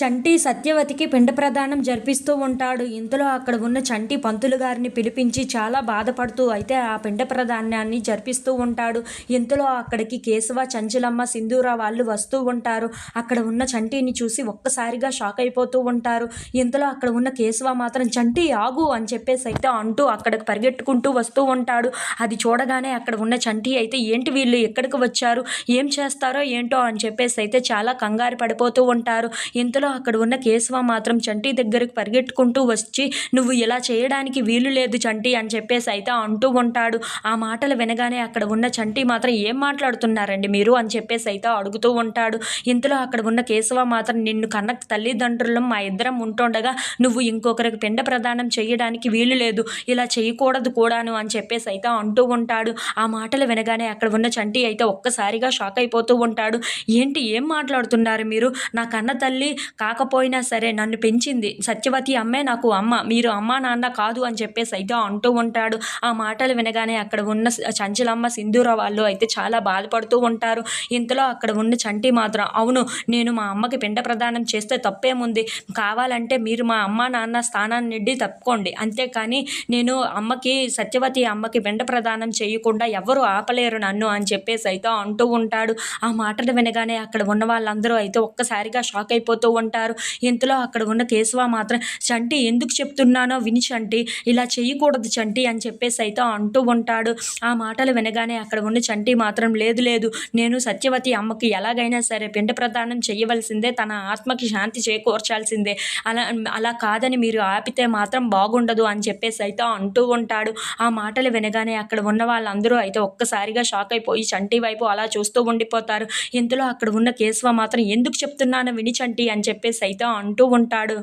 చంటి సత్యవతికి పిండ ప్రదానం జరిపిస్తూ ఉంటాడు. ఇంతలో అక్కడ ఉన్న చంటి పంతులు గారిని పిలిపించి చాలా బాధపడుతూ అయితే ఆ పిండ ప్రదానాన్ని జరిపిస్తూ ఉంటాడు. ఇంతలో అక్కడికి కేశవ చంచలమ్మ సింధూర వాళ్ళు వస్తూ ఉంటారు. అక్కడ ఉన్న చంటిని చూసి ఒక్కసారిగా షాక్ అయిపోతూ ఉంటారు. ఇంతలో అక్కడ ఉన్న కేశవ మాత్రం చంటి ఆగు అని చెప్పేసి అయితే అంటూ అక్కడికి పరిగెట్టుకుంటూ వస్తూ ఉంటాడు. అది చూడగానే అక్కడ ఉన్న చంటి అయితే ఏంటి వీళ్ళు ఎక్కడికి వచ్చారు? ఏం చేస్తారో ఏంటో? అని చెప్పేసి అయితే చాలా కంగారు పడిపోతూ ఉంటారు. ఇంతలో అక్కడ ఉన్న కేశవ మాత్రం చంటి దగ్గరకు పరిగెట్టుకుంటూ వచ్చి నువ్వు ఇలా చేయడానికి వీలు లేదు చంటి అని చెప్పేసి అయితే అంటూ ఉంటాడు. ఆ మాటలు వినగానే అక్కడ ఉన్న చంటి మాత్రం ఏం మాట్లాడుతున్నారండి మీరు? అని చెప్పేసి అయితే అడుగుతూ ఉంటాడు. ఇంతలో అక్కడ ఉన్న కేశవ మాత్రం నిన్ను కన్న తల్లిదండ్రులం మా ఇద్దరం ఉంటుండగా నువ్వు ఇంకొకరికి పిండ ప్రదానం చేయడానికి వీలు లేదు. ఇలా చేయకూడదు కూడాను అని చెప్పేసి అయితే అంటూ ఉంటాడు. ఆ మాటలు వినగానే అక్కడ ఉన్న చంటి అయితే ఒక్కసారిగా షాక్ అయిపోతూ ఉంటాడు. ఏంటి? ఏం మాట్లాడుతున్నారు మీరు? నా కన్న తల్లి కాకపోయినా సరే నన్ను పెంచింది. సత్యవతి అమ్మే నాకు అమ్మ. మీరు అమ్మ నాన్న కాదు అని చెప్పేసి అయితే అంటూ ఉంటాడు. ఆ మాటలు వినగానే అక్కడ ఉన్న చంచలమ్మ సింధూర వాళ్ళు అయితే చాలా బాధపడుతూ ఉంటారు. ఇంతలో అక్కడ ఉన్న చంటి మాత్రం అవును నేను మా అమ్మకి పిండ ప్రదానం చేస్తే తప్పేముంది? కావాలంటే మీరు మా అమ్మ నాన్న స్థానాన్ని నెడ్డి తప్పుకోండి. అంతేకాని నేను అమ్మకి సత్యవతి అమ్మకి పిండ ప్రదానం చేయకుండా ఎవరు ఆపలేరు నన్ను అని చెప్పేసి అయితే అంటూ ఉంటాడు. ఆ మాటలు వినగానే అక్కడ ఉన్న వాళ్ళందరూ అయితే ఒక్కసారిగా షాక్ అయిపోతూ ఉంటారు. ఇంతలో అక్కడ ఉన్న కేశవ మాత్రం చంటి ఎందుకు చెప్తున్నానో విని చంటి ఇలా చేయకూడదు చంటి అని చెప్పేసి అయితే అంటూ ఉంటాడు. ఆ మాటలు వినగానే అక్కడ ఉన్న చంటి మాత్రం లేదు లేదు నేను సత్యవతి అమ్మకి ఎలాగైనా సరే పిండ ప్రదానం చేయవలసిందే తన ఆత్మకి శాంతి చేకూర్చాల్సిందే. అలా అలా కాదని మీరు ఆపితే మాత్రం బాగుండదు అని చెప్పేసి అయితే అంటూ ఉంటాడు. ఆ మాటలు వినగానే అక్కడ ఉన్న వాళ్ళందరూ అయితే ఒక్కసారిగా షాక్ అయిపోయి చంటి వైపు అలా చూస్తూ ఉండిపోతారు. ఇంతలో అక్కడ ఉన్న కేశవ మాత్రం ఎందుకు చెప్తున్నానో విని చంటి అని చెప్పేసి అయితే అంటూ ఉంటాడు.